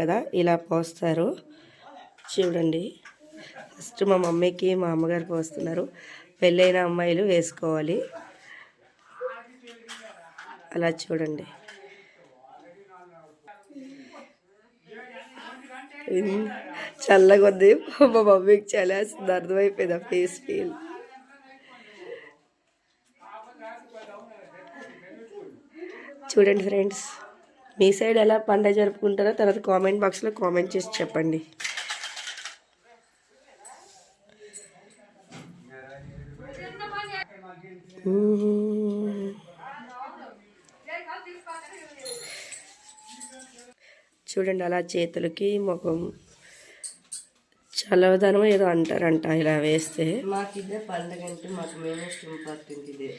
కదా ఇలా పోస్తారు. చూడండి. ఫస్ట్ మా మమ్మీకి మా అమ్మగారు పోస్తున్నారు. పెళ్ళైన అమ్మాయిలు వేసుకోవాలి. అలా చూడండి. చల్లగా ఉంది. మా మమ్మీకి చలేస్తుంది అర్థమైపోయింది ఆ ఫేస్ ఫీల్? చూడండి ఫ్రెండ్స్. మీ సైడ్ ఎలా పండగ జరుపుకుంటారో తర్వాత కామెంట్ బాక్స్లో కామెంట్ చేసి చెప్పండి. చూడండి అలా చేతులకి ముఖం చల్లదనం ఏదో అంటారంట ఇలా వేస్తే. మాకు ఇదే పండగ అంటే మాకు మోస్ట్ ఇంపార్టెంట్ ఇదే.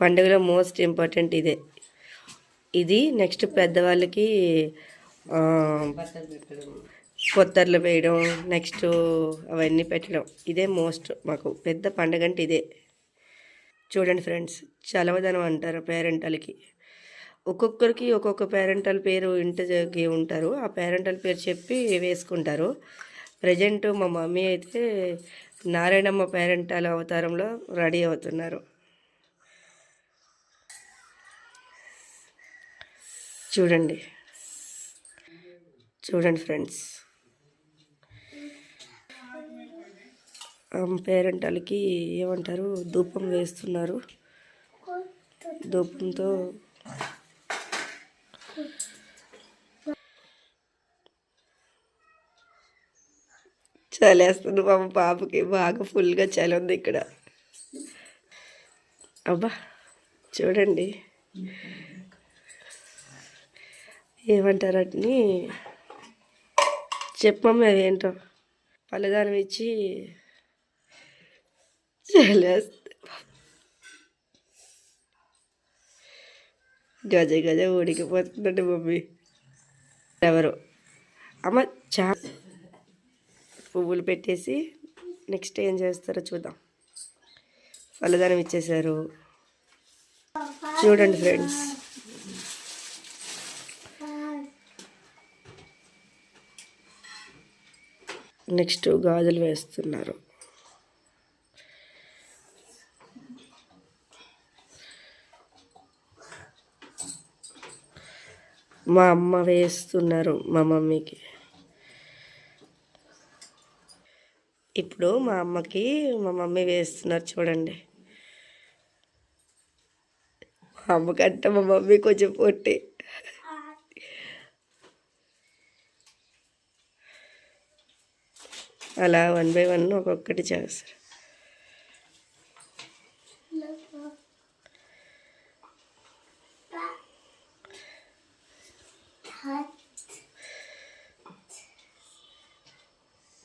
పండుగలో మోస్ట్ ఇంపార్టెంట్ ఇదే. ఇది నెక్స్ట్ పెద్దవాళ్ళకి కొత్తర్లు వేయడం నెక్స్ట్ అవన్నీ పెట్టడం. ఇదే మోస్ట్ మాకు పెద్ద పండగ అంటే ఇదే. చూడండి ఫ్రెండ్స్ చలవదనం అంటారు పేరెంటల్కి. ఒక్కొక్కరికి ఒక్కొక్క పేరెంటల్ పేరు ఇంటికి ఉంటారు. ఆ పేరెంటల్ పేరు చెప్పి వేసుకుంటారు. ప్రజెంట్ మా మమ్మీ అయితే నారాయణమ్మ పేరెంటల్ అవతారంలో రెడీ అవుతున్నారు. చూడండి. చూడండి ఫ్రెండ్స్. పేరెంటాలకి ఏమంటారు? ధూపం వేస్తున్నారు. ధూపంతో చలేస్తుంది మా పాపకి బాగా ఫుల్గా చలి ఉంది ఇక్కడ. అబ్బా చూడండి. ఏమంటారు వాటిని? చెప్పమ్మ అదేంటో. పల్లెదానం ఇచ్చి చలేస్తుంది గజ గజ ఉడికిపోతుందండి మమ్మీ. ఎవరు? అమ్మ చా పువ్వులు పెట్టేసి నెక్స్ట్ ఏం చేస్తారో చూద్దాం. పల్లెదానం ఇచ్చేసారు చూడండి ఫ్రెండ్స్. నెక్స్ట్ గాజులు వేస్తున్నారు. మా అమ్మ వేస్తున్నారు మా మమ్మీకి. ఇప్పుడు మా అమ్మకి మా మమ్మీ వేస్తున్నారు చూడండి. మా అమ్మకంటే మా మమ్మీ కొంచెం పొట్టి. అలా వన్ బై వన్ ఒక్కొక్కటి చేస్తారు.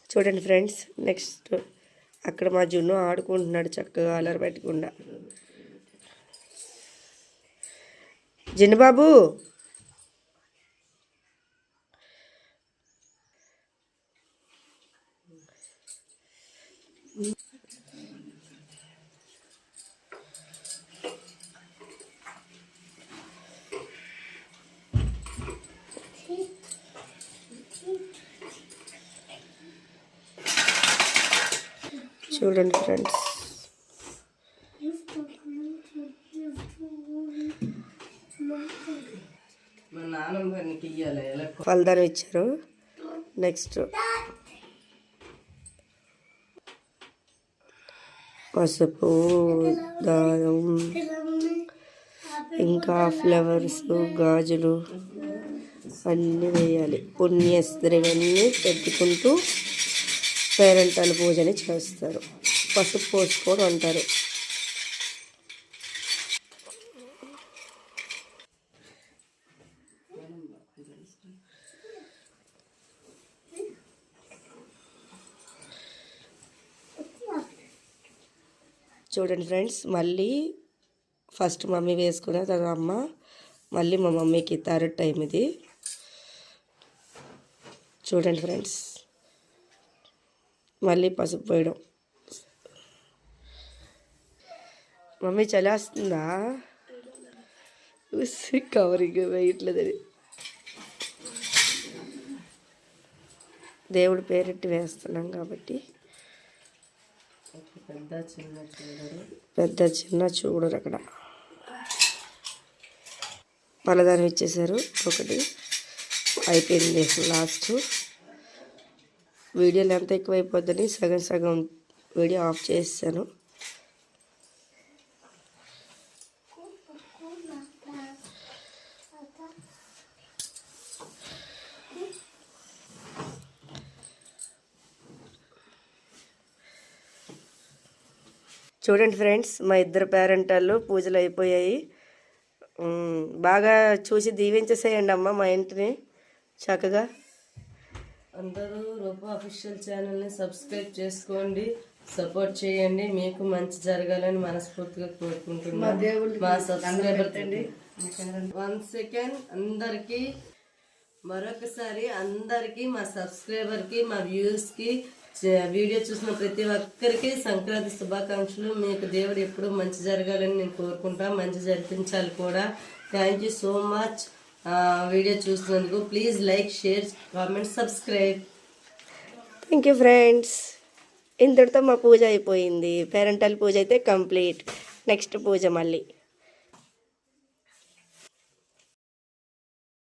చూడండి ఫ్రెండ్స్ నెక్స్ట్ అక్కడ మా జున్ను ఆడుకుంటున్నాడు చక్కగా అలర పెట్టకుండా. జిన్ను చూడండి ఫ్రెండ్స్. ఫలదానం ఇచ్చారు. నెక్స్ట్ పసుపు దారం ఇంకా ఫ్లవర్స్ గాజులు అన్నీ వేయాలి. పుణ్యస్త్రి ఇవన్నీ పెట్టుకుంటూ పేరెంటాల పూజని చేస్తారు. పసుపు పోసుకోవడం అంటారు చూడండి ఫ్రెండ్స్ మళ్ళీ ఫస్ట్ మమ్మీ వేసుకున్న తర్వాత అమ్మ మళ్ళీ మా మమ్మీకి థర్డ్ టైం ఇది. చూడండి ఫ్రెండ్స్ మళ్ళీ పసుపు పోయడం. మమ్మీ చలేస్తుందా? కవరింగ్ వేయట్లేదని దేవుడి పేరెట్టి వేస్తున్నాం కాబట్టి. పెద్ద చిన్న చూడరు. పెద్ద చిన్న చూడరు అక్కడ. పలదానం ఇచ్చేసారు ఒకటి అయిపోయింది లాస్ట్. వీడియోలు ఎంత ఎక్కువైపోద్దని సగం సగం వీడియో ఆఫ్ చేసాను చూడండి ఫ్రెండ్స్ మా ఇద్దరు పేరెంట్ వాళ్ళు పూజలు అయిపోయాయి. బాగా చూసి దీవించేసేయండి అమ్మ మా ఇంటిని చక్కగా. అందరూ రూప అఫీషియల్ ఛానల్ని సబ్స్క్రైబ్ చేసుకోండి సపోర్ట్ చేయండి. మీకు మంచి జరగాలని మనస్ఫూర్తిగా కోరుకుంటున్నాను మా సబ్స్క్రైబర్ వన్ సెకండ్ అందరికీ మరొకసారి అందరికీ మా సబ్స్క్రైబర్కి మా వ్యూస్కి వీడియో చూసిన ప్రతి ఒక్కరికి సంక్రాంతి శుభాకాంక్షలు. మీకు దేవుడు ఎప్పుడూ మంచి జరగాలని నేను కోరుకుంటా. మంచి జరిపించాలి కూడా. Thank you so much video చూసినందుకు please like share comment subscribe thank you friends ఇంతటితో మా పూజ అయిపోయింది. పేరెంటల్ పూజ అయితే కంప్లీట్ నెక్స్ట్ పూజ మళ్ళీ.